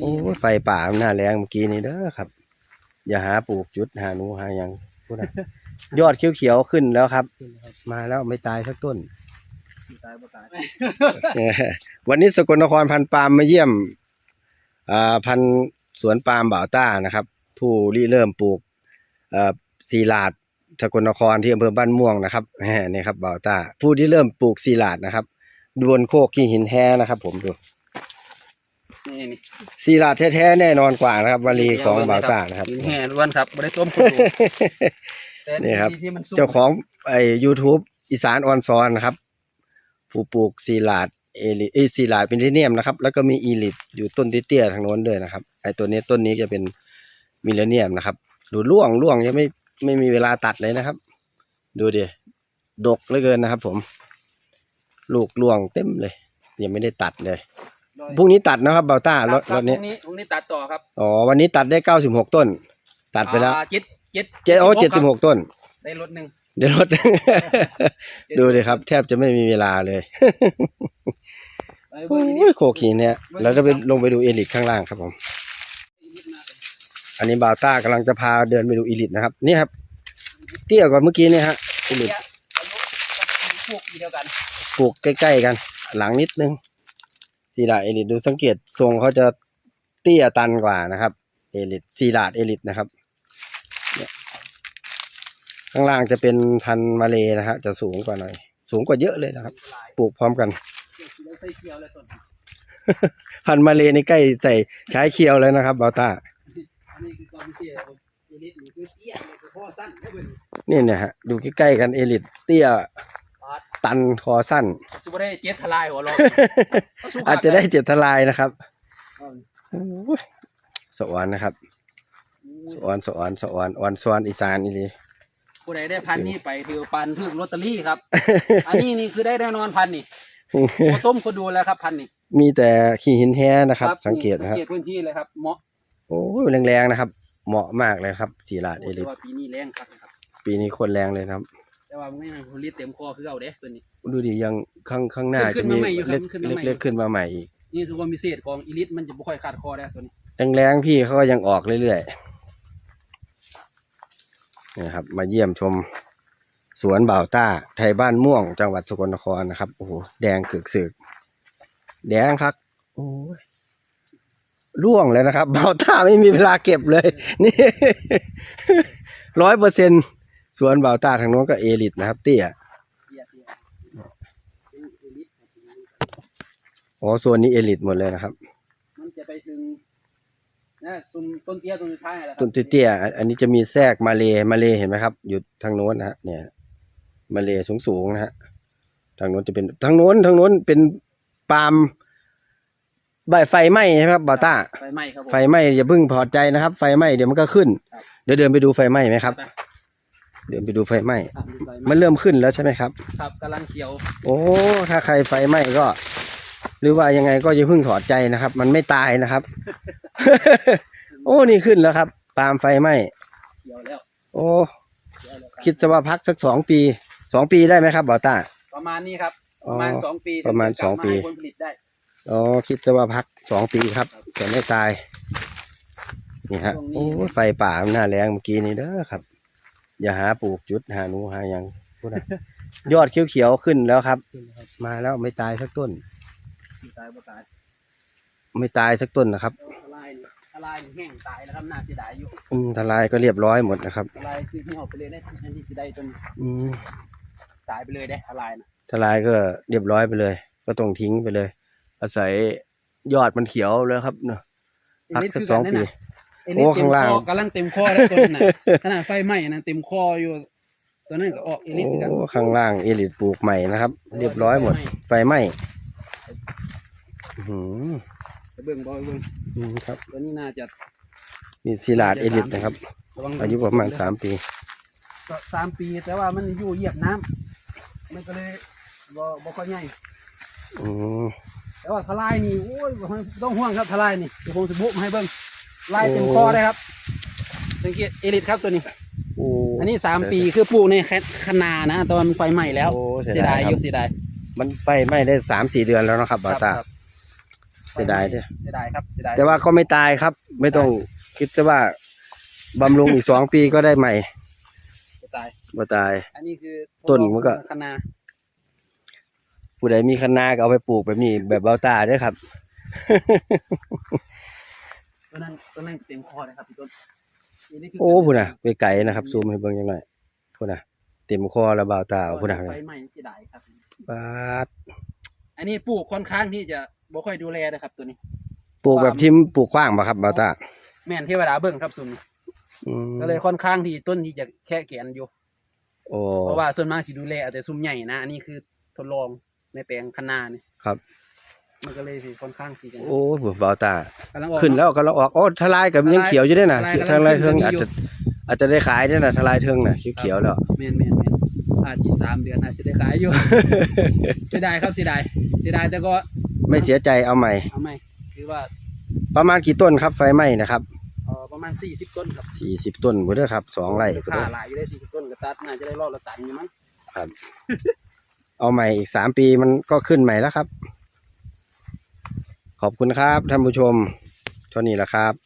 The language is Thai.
โอ้ยไฟป่ามันหน้าแรงเมื่อกี้นี้เด้อครับ อย่าหาปลูกจุดหาหนูหาหยังพูดนะ ยอดเขียวๆขึ้นแล้วครับ มาแล้วไม่ตายสักต้น ตายบ่ตายเออวันนี้สกลนครพันธุ์ปาล์มมาเยี่ยมอ่าพันธุ์สวนปาล์มบ่าวต้านะครับ ผู้ริเริ่มปลูกเอ่อซีลาดสกลนครที่อำเภอบ้านม่วงนะครับแหมนี่ครับบ่าวต้าผู้ที่เริ่มปลูกซีลาดนะครับดวนโคกขี้หินแท้นะครับ ผมดู นี่นี่ซีลาดแท้ๆแน่นอนกว่านะครับวลีของบ่าวต้านะครับกินแห่ล้วนครับบ่ได้ต้มคนดูแต่นี่ครับ ที่มันสุกเจ้าของไอ้ YouTube อีสานออนซอนนะครับผู้ปลูกซีลาดเอลิเอยซีลาดเป็นทิเนียมนะครับ แล้วก็มีอีลิทอยู่ต้นเตี้ยๆทางโน้นด้วยนะครับไอ้ตัวนี้ต้นนี้จะเป็นมิเลเนียมนะครับดูร่วงร่วงยังไม่ไม่มีเวลาตัดเลยนะครับ ดูดิดกเหลือเกินนะครับ ผม ลูกร่วงเต็มเลย ยังไม่ได้ตัดเลย พรุ่งนี้ตัดนะครับเบาต้ารถครรับถนี้พรุ่งนี้พรุ่งนี้ตัดต่อครับอ๋อวันนี้ตัดได้เก้าสิบหกต้น ตัดไปแล้วอ่าเจ็ดเจ็ดเจ็ดโอ้เจ็ดสิบหกต้น ได้รถหนึ่งเดี๋ยวรถดูเลยครับ แทบจะไม่มีเวลาเลยไปโอ้เบิ่งอันนี้ยโคขีเนี่ยเราจะไปลงไปดูเอลิทข้างล่างครับผม อันนี้บาวต้ากำลังจะพาเดินไปดูเอลิทนะครับ นี่ครับเตี้ยกว่าเมื่อกี้นี่ฮะเอลิทอายุกับพวกเดียวกันปลูกใกล้ๆกัน หลังนิดนึง ซีดาเอลิทดูสังเกตทรงเขาจะเตี้ยตันกว่านะครับ เอลิทซีดาเอลิทนะครับข้างล่างจะเป็นพันมาเลนะฮะจะสูงกว่าหน่อย สูงกว่าเยอะเลยนะครับ ปลูกพร้อมกัน พันมาเลนี่ใกล้ใส่ใช้เคียวเลยนะครับบาต้าเนี่ยนี่คือข้อสั้นให้เบิ่งนี่เนี่ยฮะดูใกล้ๆกันเอลิทเตี้ย ตันคอสั้น สุบ่ได้เจ็ดทลายหัวเราะอาจจะได้เจ็ดทลายนะครับโอ้ยสวรรค์นะครับ สวรรค์สวรรค์สวรรค์อ่อนสวรรค์อีสานอีหลีผู้ใดได้พันนี้ไปถือปันถือลอตเตอรี่ครับ อันนี้นี่คือได้แน่นอนพันนี่โอต้มคนดูแล้วครับพันนี่มีแต่ขี้หินแท้นะครับ สังเกตสันะงครับเกตพื้นที่เลยครับเหมาะโอ้ยแรงๆนะครับ เหมาะมากเลยครับจีราดเอลิทว่าปีนี้แรงครับนะครับปีนี้โคนแรงเลยนะครับ แต่ว่ามันไม่ให้ผลิตเต็มคอคือเอาเด้ตัวนี้ ดูดิยังข้างข้างหน้าขึ้จะนมีมาใหม่อยู่ครับเล็กขึ้นมาใหม่ เล็กๆขึ้นมาใหม่อีกนี่คือความพิเศษของอีลิทมันจะไม่ค่อยขาดคอได้ตัวนี้แรงๆพี่เขาก็ยังออกเรื่อยๆนี่ครับ มาเยี่ยมชมสวนบ่าวต้า ไทยบ้านม่วงจังหวัดสกลนครนะครับโอ้โหแดงกึกสึกแดงครับโอ้ยร่วงเลยนะครับบ่าวต้าไม่มีเวลาเก็บเลย นี่ ร้อยเปอร์เซ็น สวนบ่าวต้าทางโน้นก็เอลิทนะครับ เตี้ยเตี้ยเตี้ยอีลิทอ๋อส่วนนี้เอลิทหมดเลยนะครับ มันจะไปถึงนะซุมต้นเตี้ยต้นสุดท้ายแหละครับต้นเตี้ยๆอันอันนี้จะมีแทรกมาเลมาเลเห็นไหมครับ อยู่ทางโน้นนะฮะเนี่ย มาเลสูงสูงๆนะฮะทางโน้นจะเป็นทางโน้นทางโน้นเป็นปาล์มใบไฟไหม้ใช่ไหมครับบอต้าไฟไหม้ครับผมไฟไหม้อย่าเพิ่งพอใจนะครับ ไฟไหม้เดี๋ยวมันก็ขึ้นครับเดี๋ยวเดินไปดูไฟไหม้ไหมครับไป เดินไปดูไฟไหม้ครับไฟไหมันเริ่มขึ้นแล้วใช่ไหมครับ ครับกำลังเขียวโอ้ถ้าใครไฟไหม้ก็ หรือว่ายังไงก็อย่าเพิ่งถอดใจนะครับ มันไม่ตายนะครับ โอ้นี่ขึ้นแล้วครับปาล์มไฟไหม้เขียวแล้วโอ้เขียวแล้วรับคิดจะว่าพักสักสองปีสองปีได้ไหมครับบอต้า ประมาณนี้ครับอ๋ปอระมาณสองปีประมาณถึจสองปีให้ผลผลิตได้อ๋อคิดจะว่าพักสองปีครับแต่ไม่ตาย นี่ฮะโอ้ยไฟป่ามันหน้าแรงเมื่อกี้นี่เด้อครับ อย่าหาปลูกจุดหาหนูหาหยังพูดนะ ยอดเขียวๆขึ้นแล้วครับมาแล้วไม่ตายสักต้นไม่ตายบ่ตายไม่ตายสักต้นนะครับ แล้วทลายนี่ทลายนี่แห้งตายแล้วครับน่าเสียดายอยู่อืมทลายก็เรียบร้อยหมดนะครับ ทลายคือเหี่ยวไปเลยได้แทนที่จะได้จนอืมตายไปเลยได้ทลายนะทลายก็เรียบร้อยไปเลย ก็ต้องทิ้งไปเลย อาศัยยอดมันเขียวแล้วครับเนอะพักสักสองปี เอโอ้ลิทข้างล่างเต็มคอกำลังเต็มคอแล้วตัวนั้นน่ะขนาดไฟไหม้นะเต็มคออยู่ตัวนั้นก็ออกเอลิทคือกันโอ้ข้างล่างเอลิทปลูกใหม่นะครับ เรียบร้อยหมดไฟไหม้อื้อหือไปเบิ่งบ่ไปเบิ่งอืมครับตัวนี้น่าจะนี่ศิลาดเอลิทนะครับ ระวังอายุประมาณสามปีก็สามปี แต่ว่ามันอยู่เหยียบน้ำมันก็เลยบ่บ่ค่อยใหญ่ อืมแต่ว่าทลายนี่โอ้ยบ่ต้องห่วงครับทลายนี่เดี๋ยวผมจะบุกมาให้เบิ่ง ลายเต็มคอได้ครับสังเกตเอลิทครับตัวนี้โอ้อันนี้สามปีคือปลูกในแค่คนานะตอนมันไฟไหม้แล้วโอ้เสีเสียยดาดายยคอรับยู่เสียดายมันไฟไหม้ได้สามสี่เดือนแล้วนะครับบาตา ครับเสียดายเด้อ เสียดายครับเสียดายแต่ว่าก็ไม่ตายครับ ไม่ต้องคิดซะว่าบำรุงอีกสองปีก็ได้ใหม่เสียดายบ่ตาย อันนี้คือต้นมันก็คะนาผู้ใดมีคะนาก็เอาไปปลูกแบบนี้แบบเบาตาเด้อครับ ต้นนั้นต้นนั้นเต็มคอเลยครับพี่ต้นนี่คืโอ้พุ่นน่ะไปไกลนะครับซูมให้เบิ่งจังหน่อยพุ่นน่ะ เต็มคอแล้วเบาตาพุ่นน่ะไฟไหม้เสียดายครับบาดอันนี้ปลูกค่อนข้างที่จะบ่ค่อยดูแลนะครับ ตัวนี้ ปลูกแบบทิมปลูกขว้างบ่ครับเบาตาแม่นเทวดาเบิ่งครับส่วนนี้อืมก็เลยค่อนข้างที่ต้นที่จะแค่แกนอยู่โอ้เพราะว่าส่วนมากที่ดูแลเอาแต่ซุ่มใหญ่นะอันนี้คือทดลองในแปลงคะนานี่ครับ มันก็เลยสิค่อนข้างที่จะโอ้พุ่นเบาตากำลังออกขึ้นแล้วก็เราออกโอ้ทลายกับยังเขียวอยู่ด้วยนะทลายทลายเทิงกำลังอาจขึ้นจะอาจจะได้ขายด้วยนะทลายเทิงน่ะเขียวๆแล้วแม่นแม่นแม่นอาจจะสามเดือนอาจจะได้ขายอยู่เสียดายครับเสียดายเสียดายแต่ก็ ไม่เสียใจเอาใหม่เอาไม่คือว่า ประมาณกี่ต้นครับไฟไหม้นะครับเอ่อประมาณสี่สิบต้นครับสี่สิบต้นบ่เด้อครับสองไร่ค่าหลายอยู่ได้สี่สิบต้นกระตัดน่าจะได้รอบละตันอยู่มั้งเอาใหม่อีกสามปีมันก็ขึ้นใหม่แล้วครับ ขอบคุณครับท่านผู้ชมเท่านี้แหละครับ